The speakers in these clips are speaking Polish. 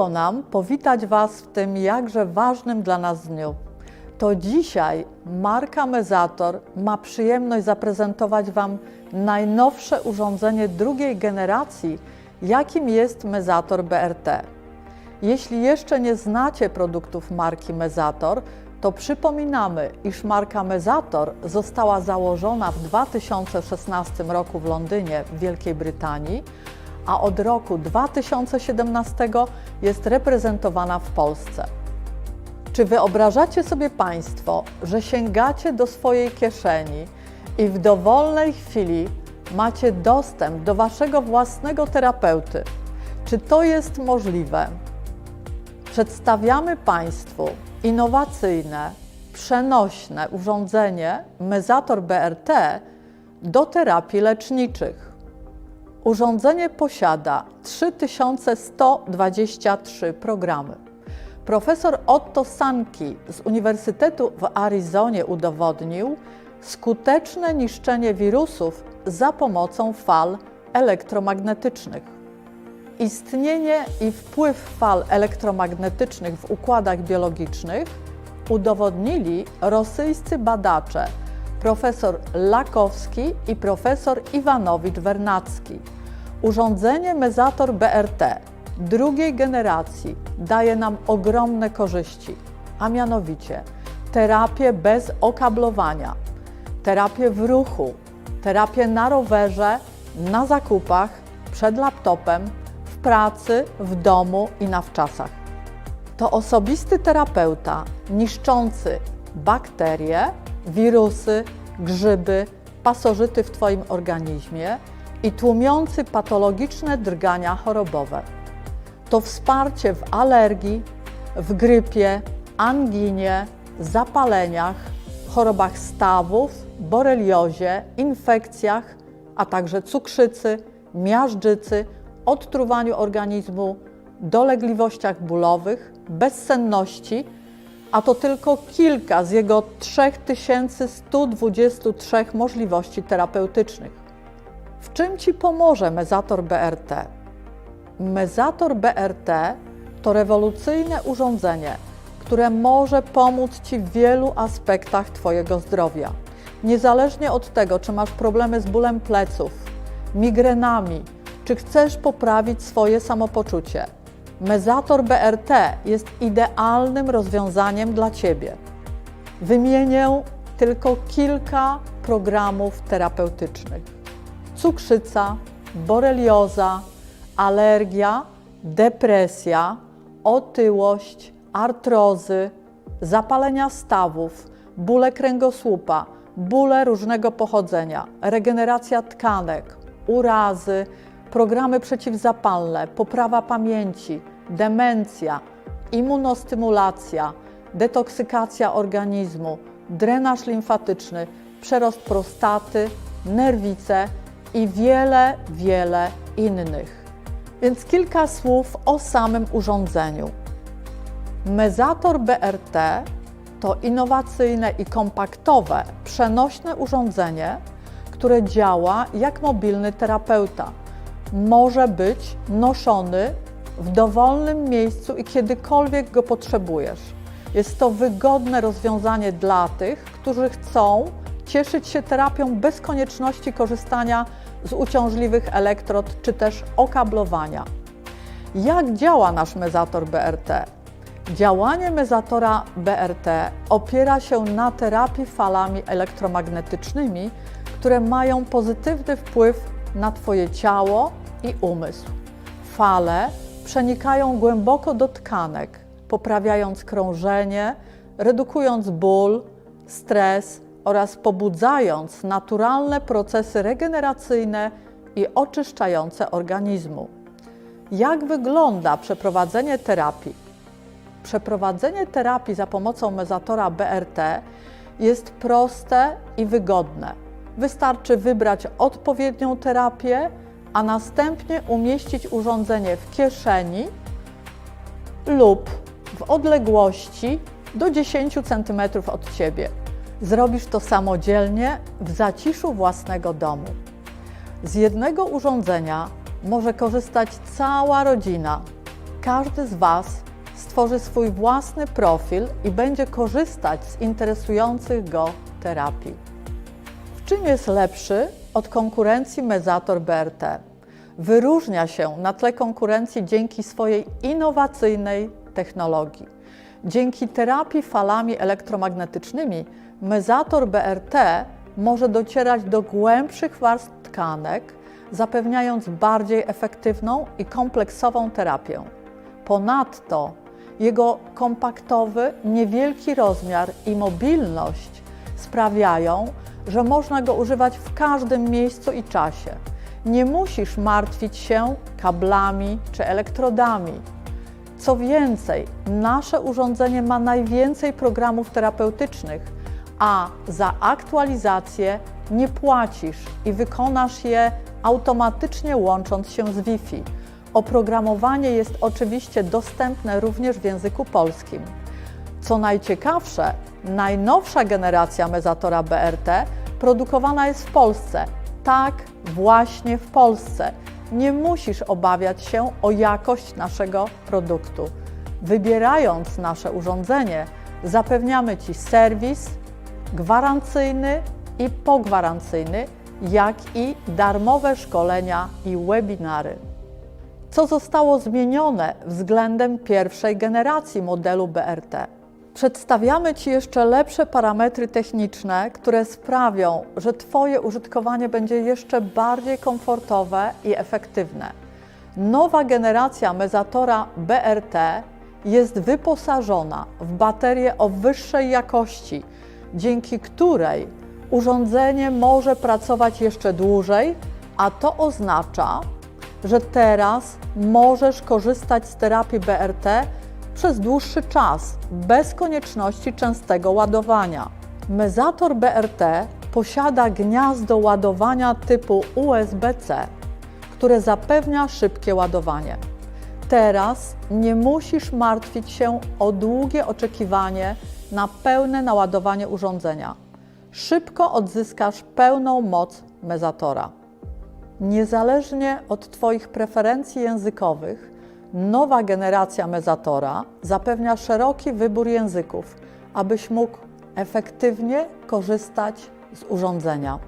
Miło nam powitać Was w tym jakże ważnym dla nas dniu. To dzisiaj marka Mezator ma przyjemność zaprezentować Wam najnowsze urządzenie drugiej generacji, jakim jest Mezator BRT. Jeśli jeszcze nie znacie produktów marki Mezator, to przypominamy, iż marka Mezator została założona w 2016 roku w Londynie w Wielkiej Brytanii, a od roku 2017 jest reprezentowana w Polsce. Czy wyobrażacie sobie Państwo, że sięgacie do swojej kieszeni i w dowolnej chwili macie dostęp do Waszego własnego terapeuty? Czy to jest możliwe? Przedstawiamy Państwu innowacyjne, przenośne urządzenie Mezator BRT do terapii leczniczych. Urządzenie posiada 3123 programy. Profesor Otto Sanki z Uniwersytetu w Arizonie udowodnił skuteczne niszczenie wirusów za pomocą fal elektromagnetycznych. Istnienie i wpływ fal elektromagnetycznych w układach biologicznych udowodnili rosyjscy badacze profesor Lakowski i profesor Iwanowicz-Wernacki. Urządzenie Mezator BRT drugiej generacji daje nam ogromne korzyści, a mianowicie terapię bez okablowania, terapię w ruchu, terapię na rowerze, na zakupach, przed laptopem, w pracy, w domu i na wczasach. To osobisty terapeuta niszczący bakterie, wirusy, grzyby, pasożyty w Twoim organizmie i tłumiący patologiczne drgania chorobowe. To wsparcie w alergii, w grypie, anginie, zapaleniach, chorobach stawów, boreliozie, infekcjach, a także cukrzycy, miażdżycy, odtruwaniu organizmu, dolegliwościach bólowych, bezsenności, a to tylko kilka z jego 3123 możliwości terapeutycznych. W czym Ci pomoże Mezator BRT? Mezator BRT to rewolucyjne urządzenie, które może pomóc Ci w wielu aspektach Twojego zdrowia. Niezależnie od tego, czy masz problemy z bólem pleców, migrenami, czy chcesz poprawić swoje samopoczucie. Mezator BRT jest idealnym rozwiązaniem dla Ciebie. Wymienię tylko kilka programów terapeutycznych: cukrzyca, borelioza, alergia, depresja, otyłość, artrozy, zapalenia stawów, bóle kręgosłupa, bóle różnego pochodzenia, regeneracja tkanek, urazy, programy przeciwzapalne, poprawa pamięci, demencja, immunostymulacja, detoksykacja organizmu, drenaż limfatyczny, przerost prostaty, nerwice i wiele, wiele innych. Więc kilka słów o samym urządzeniu. Mezator BRT to innowacyjne i kompaktowe, przenośne urządzenie, które działa jak mobilny terapeuta. Może być noszony w dowolnym miejscu i kiedykolwiek go potrzebujesz. Jest to wygodne rozwiązanie dla tych, którzy chcą cieszyć się terapią bez konieczności korzystania z uciążliwych elektrod czy też okablowania. Jak działa nasz mezator BRT? Działanie mezatora BRT opiera się na terapii falami elektromagnetycznymi, które mają pozytywny wpływ na Twoje ciało i umysł. Fale przenikają głęboko do tkanek, poprawiając krążenie, redukując ból, stres oraz pobudzając naturalne procesy regeneracyjne i oczyszczające organizmu. Jak wygląda przeprowadzenie terapii? Przeprowadzenie terapii za pomocą mezatora BRT jest proste i wygodne. Wystarczy wybrać odpowiednią terapię, a następnie umieścić urządzenie w kieszeni lub w odległości do 10 cm od Ciebie. Zrobisz to samodzielnie w zaciszu własnego domu. Z jednego urządzenia może korzystać cała rodzina. każdy z Was stworzy swój własny profil i będzie korzystać z interesujących go terapii. W czym jest lepszy od konkurencji Mezator BRT? Wyróżnia się na tle konkurencji dzięki swojej innowacyjnej technologii. Dzięki terapii falami elektromagnetycznymi Mezator BRT może docierać do głębszych warstw tkanek, zapewniając bardziej efektywną i kompleksową terapię. Ponadto jego kompaktowy, niewielki rozmiar i mobilność sprawiają, że można go używać w każdym miejscu i czasie. Nie musisz martwić się kablami czy elektrodami. Co więcej, nasze urządzenie ma najwięcej programów terapeutycznych, a za aktualizację nie płacisz i wykonasz je automatycznie łącząc się z Wi-Fi. Oprogramowanie jest oczywiście dostępne również w języku polskim. Co najciekawsze, najnowsza generacja Mezatora BRT produkowana jest w Polsce. Tak, właśnie w Polsce. Nie musisz obawiać się o jakość naszego produktu. Wybierając nasze urządzenie, zapewniamy Ci serwis gwarancyjny i pogwarancyjny, jak i darmowe szkolenia i webinary. Co zostało zmienione względem pierwszej generacji modelu BRT? Przedstawiamy Ci jeszcze lepsze parametry techniczne, które sprawią, że Twoje użytkowanie będzie jeszcze bardziej komfortowe i efektywne. Nowa generacja Mezatora BRT jest wyposażona w baterię o wyższej jakości, dzięki której urządzenie może pracować jeszcze dłużej, a to oznacza, że teraz możesz korzystać z terapii BRT przez dłuższy czas, bez konieczności częstego ładowania. Mezator BRT posiada gniazdo ładowania typu USB-C, które zapewnia szybkie ładowanie. Teraz nie musisz martwić się o długie oczekiwanie na pełne naładowanie urządzenia. Szybko odzyskasz pełną moc mezatora. Niezależnie od Twoich preferencji językowych, nowa generacja mezatora zapewnia szeroki wybór języków, abyś mógł efektywnie korzystać z urządzenia.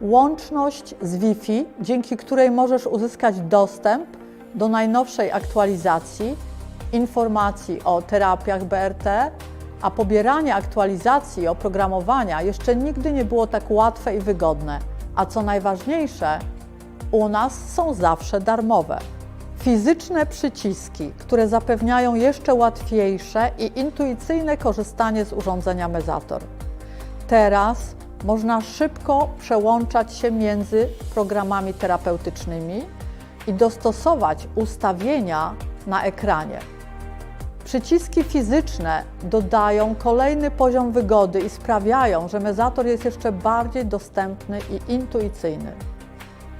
Łączność z Wi-Fi, dzięki której możesz uzyskać dostęp do najnowszej aktualizacji, informacji o terapiach BRT, a pobieranie aktualizacji oprogramowania jeszcze nigdy nie było tak łatwe i wygodne. A co najważniejsze, u nas są zawsze darmowe. Fizyczne przyciski, które zapewniają jeszcze łatwiejsze i intuicyjne korzystanie z urządzenia Mezator. Teraz można szybko przełączać się między programami terapeutycznymi i dostosować ustawienia na ekranie. Przyciski fizyczne dodają kolejny poziom wygody i sprawiają, że Mezator jest jeszcze bardziej dostępny i intuicyjny.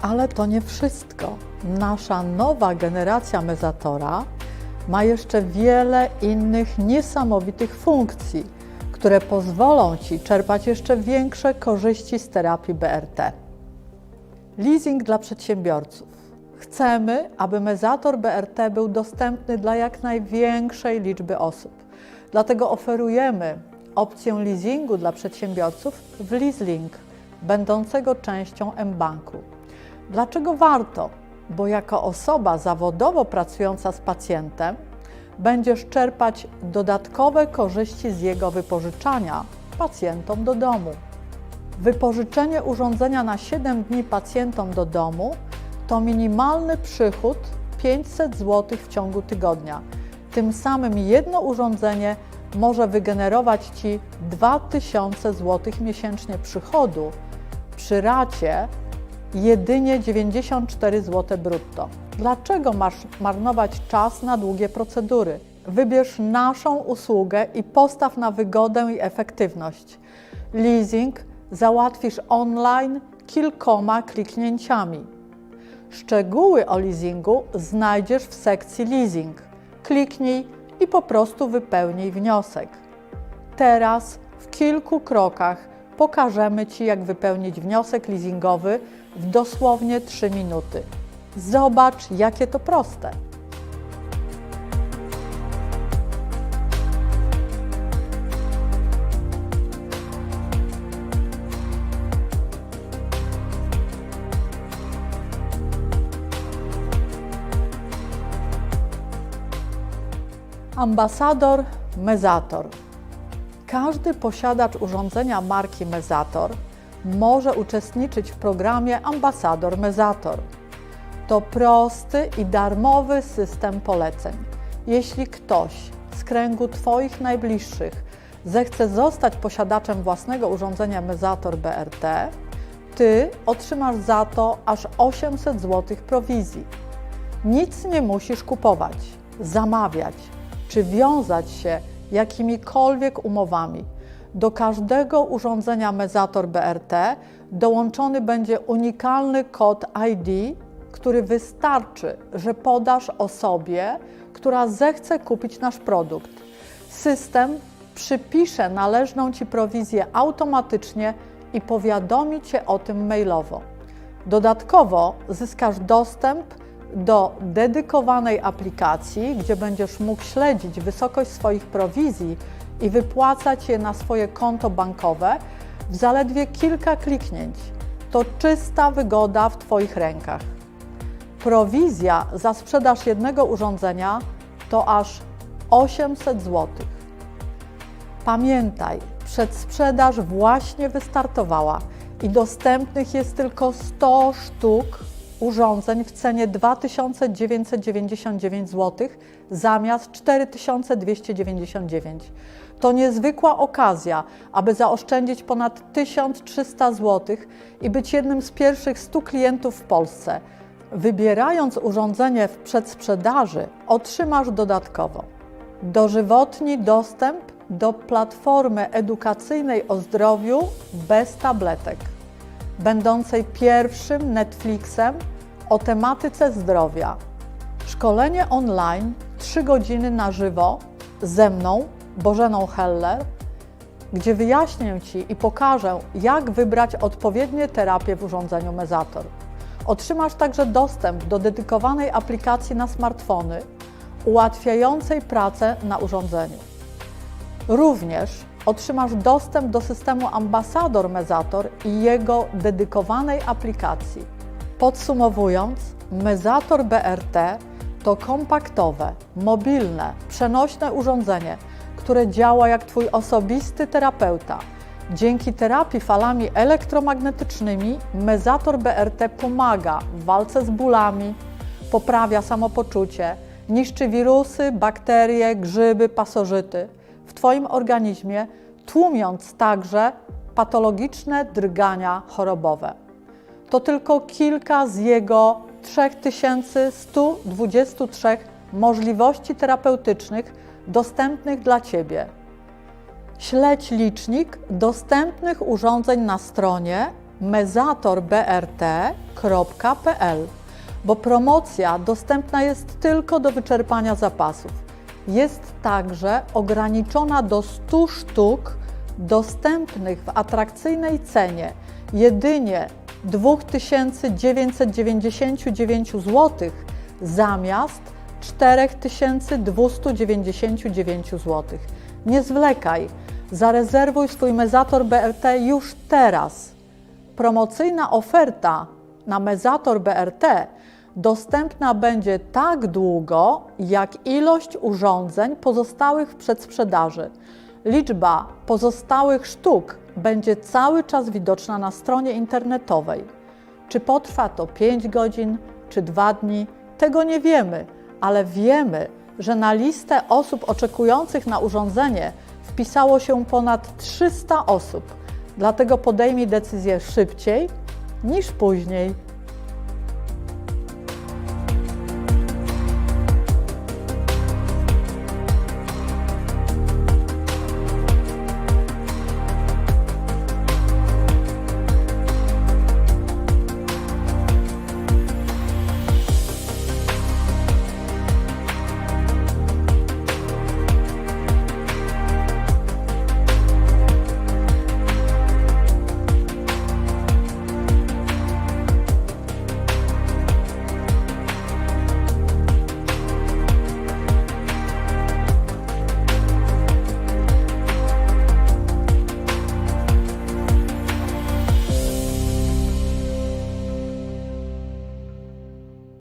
Ale to nie wszystko. Nasza nowa generacja Mezatora ma jeszcze wiele innych niesamowitych funkcji, które pozwolą Ci czerpać jeszcze większe korzyści z terapii BRT. Leasing dla przedsiębiorców. Chcemy, aby Mezator BRT był dostępny dla jak największej liczby osób. Dlatego oferujemy opcję leasingu dla przedsiębiorców w LeaseLink, będącego częścią mBanku. Dlaczego warto? Bo jako osoba zawodowo pracująca z pacjentem będziesz czerpać dodatkowe korzyści z jego wypożyczania pacjentom do domu. Wypożyczenie urządzenia na 7 dni pacjentom do domu to minimalny przychód 500 zł w ciągu tygodnia. Tym samym jedno urządzenie może wygenerować Ci 2000 zł miesięcznie przychodu przy racie jedynie 94 zł brutto. Dlaczego masz marnować czas na długie procedury? Wybierz naszą usługę i postaw na wygodę i efektywność. Leasing załatwisz online kilkoma kliknięciami. Szczegóły o leasingu znajdziesz w sekcji leasing. Kliknij i po prostu wypełnij wniosek. Teraz w kilku krokach pokażemy Ci, jak wypełnić wniosek leasingowy w dosłownie 3 minuty. Zobacz, jakie to proste. Ambasador Mezator. Każdy posiadacz urządzenia marki Mezator może uczestniczyć w programie Ambasador Mezator. To prosty i darmowy system poleceń. Jeśli ktoś z kręgu Twoich najbliższych zechce zostać posiadaczem własnego urządzenia Mezator BRT, Ty otrzymasz za to aż 800 zł prowizji. Nic nie musisz kupować, zamawiać czy wiązać się jakimikolwiek umowami. Do każdego urządzenia Mezator BRT dołączony będzie unikalny kod ID, który wystarczy, że podasz osobie, która zechce kupić nasz produkt. System przypisze należną Ci prowizję automatycznie i powiadomi Cię o tym mailowo. Dodatkowo zyskasz dostęp do dedykowanej aplikacji, gdzie będziesz mógł śledzić wysokość swoich prowizji i wypłacać je na swoje konto bankowe w zaledwie kilka kliknięć. To czysta wygoda w Twoich rękach. Prowizja za sprzedaż jednego urządzenia to aż 800 zł. Pamiętaj, przedsprzedaż właśnie wystartowała i dostępnych jest tylko 100 sztuk urządzeń w cenie 2999 zł zamiast 4299. To niezwykła okazja, aby zaoszczędzić ponad 1300 zł i być jednym z pierwszych 100 klientów w Polsce. Wybierając urządzenie w przedsprzedaży, otrzymasz dodatkowo dożywotni dostęp do platformy edukacyjnej o zdrowiu bez tabletek, będącej pierwszym Netflixem o tematyce zdrowia. Szkolenie online 3 godziny na żywo ze mną, Bożeną Heller, gdzie wyjaśnię Ci i pokażę, jak wybrać odpowiednie terapie w urządzeniu Mezator. Otrzymasz także dostęp do dedykowanej aplikacji na smartfony, ułatwiającej pracę na urządzeniu. Również otrzymasz dostęp do systemu Ambasador Mezator i jego dedykowanej aplikacji. Podsumowując, Mezator BRT to kompaktowe, mobilne, przenośne urządzenie, które działa jak Twój osobisty terapeuta. Dzięki terapii falami elektromagnetycznymi Mezator BRT pomaga w walce z bólami, poprawia samopoczucie, niszczy wirusy, bakterie, grzyby, pasożyty w Twoim organizmie, tłumiąc także patologiczne drgania chorobowe. To tylko kilka z jego 3123 możliwości terapeutycznych dostępnych dla Ciebie. Śledź licznik dostępnych urządzeń na stronie mezatorbrt.pl, bo promocja dostępna jest tylko do wyczerpania zapasów. Jest także ograniczona do 100 sztuk dostępnych w atrakcyjnej cenie jedynie 2999 zł zamiast 4299 zł. Nie zwlekaj, zarezerwuj swój Mezator BRT już teraz. Promocyjna oferta na Mezator BRT dostępna będzie tak długo, jak ilość urządzeń pozostałych w przedsprzedaży. Liczba pozostałych sztuk będzie cały czas widoczna na stronie internetowej. Czy potrwa to 5 godzin, czy 2 dni, tego nie wiemy, ale wiemy, że na listę osób oczekujących na urządzenie wpisało się ponad 300 osób. Dlatego podejmij decyzję szybciej niż później.